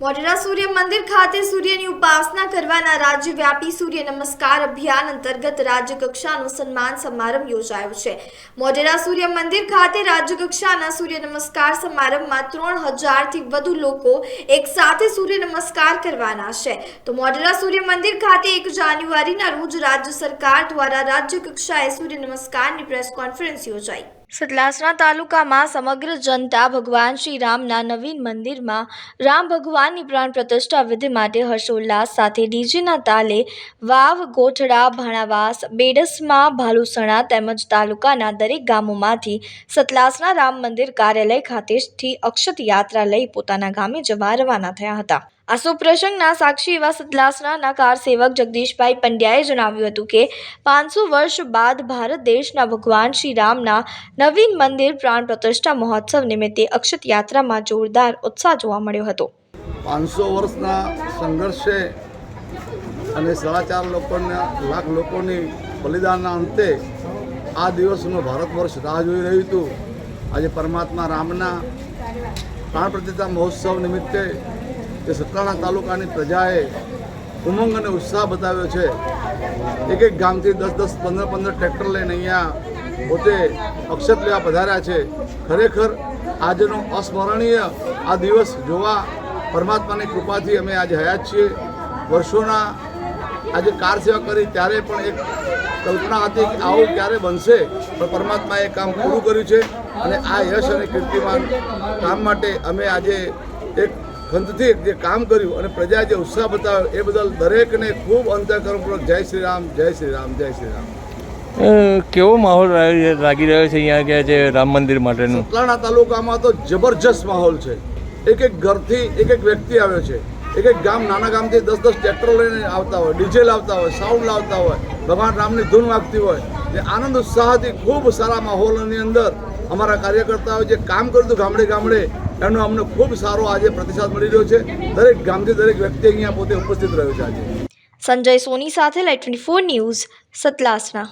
મોઢેરા સૂર્ય મંદિર ખાતે સૂર્યની ઉપાસના કરવાના રાજ્યવ્યાપી સૂર્ય નમસ્કાર અભિયાન અંતર્ગત રાજ્યકક્ષાનો સન્માન સમારંભ યોજાયો છે. મોઢેરા સૂર્ય મંદિર ખાતે રાજ્યકક્ષાના સૂર્ય નમસ્કાર સમારંભમાં ત્રણ હજારથી વધુ લોકો એક સાથે સૂર્ય નમસ્કાર કરવાના છે. તો મોઢેરા સૂર્ય મંદિર ખાતે એક જાન્યુઆરીના રોજ રાજ્ય સરકાર દ્વારા રાજ્ય કક્ષાએ સૂર્ય નમસ્કારની પ્રેસ કોન્ફરન્સ યોજાઈ. સતલાસણા તાલુકામાં સમગ્ર જનતા ભગવાન શ્રી રામના નવીન મંદિરમાં રામ ભગવાનની પ્રાણ પ્રતિષ્ઠા વિધિ માટે હર્ષોલ્લાસ સાથે ડીજેના તાલે વાવ, ગોઠડા, ભાણાવાસ, બેડસમા ભાલુસણા તેમજ તાલુકાના દરેક ગામોમાંથી સતલાસણા રામ મંદિર કાર્યાલય ખાતેથી અક્ષત યાત્રા લઈ પોતાના ગામે જવા રવાના થયા હતા. આ સુપ્રસંગના સાક્ષી એવા સતલાસણાના કાર સેવક જગદીશભાઈ પંડ્યાએ જણાવ્યું હતું કે પાંચસો વર્ષ બાદ ભારત દેશના ભગવાન શ્રી રામના નવીન મંદિર પ્રાણ પ્રતિષ્ઠા મહોત્સવ નિમિત્તે અક્ષત યાત્રામાં જોરદાર ઉત્સાહ જોવા મળ્યો હતો. પાંચસો વર્ષના સંઘર્ષે અને સાડા ચાર લોકોના લાખ લોકોની બલિદાનના અંતે આ દિવસનો ભારત વર્ષ રાહ જોઈ રહ્યું હતું. આજે પરમાત્મા રામના પ્રાણ પ્રતિષ્ઠા મહોત્સવ નિમિત્તે જે સતરાણા તાલુકાની પ્રજાએ ઉમંગ અને ઉત્સાહ બતાવ્યો છે. એક એક ગામથી દસ દસ, પંદર પંદર ટ્રેક્ટર લઈને અહીંયા પોતે અક્ષત લેવા પધાર્યા છે. ખરેખર આજનો અસ્મરણીય આ દિવસ જોવા પરમાત્માની કૃપાથી અમે આજે હયાત છીએ. વર્ષોના આજે કાર સેવા કરી ત્યારે પણ એક કલ્પના હતી કે આવું ક્યારે બનશે, પણ પરમાત્માએ કામ પૂરું કર્યું છે. અને આ યશ અને કીર્તિમાન કામ માટે અમે આજે એક ખંતથી જે કામ કર્યું અને પ્રજાએ જે ઉત્સાહ બતાવ્યો એ બદલ દરેકને ખૂબ અંતઃકરણપૂર્વક જય શ્રી રામ જય શ્રી રામ જય શ્રી રામ. કેવો માહોલ લાગી રહ્યો છે અહીંયા કે જે રામ મંદિર માટેનું? સતલાણા તાલુકામાં તો જબરજસ્ત માહોલ છે. એક એક ઘરથી એક એક વ્યક્તિ આવ્યો છે. એક એક ગામ નાના ગામથી દસ દસ ટ્રેક્ટર લઈને આવતા હોય ડીજે લાવતા હોય સાઉન્ડ લાવતા હોય ભગવાન રામની ધૂન વાગતી હોય. જે આનંદ ઉત્સાહથી ખૂબ સારા માહોલની અંદર અમારા કાર્યકર્તાઓ જે કામ કર્યું હતું ગામડે ગામડે એનો અમને ખૂબ સારો આજે પ્રતિસાદ મળી રહ્યો છે. દરેક ગામથી દરેક વ્યક્તિ અહીંયા પોતે ઉપસ્થિત રહ્યો છે આજે. સંજય સોની સાથે light twenty four news Satlasana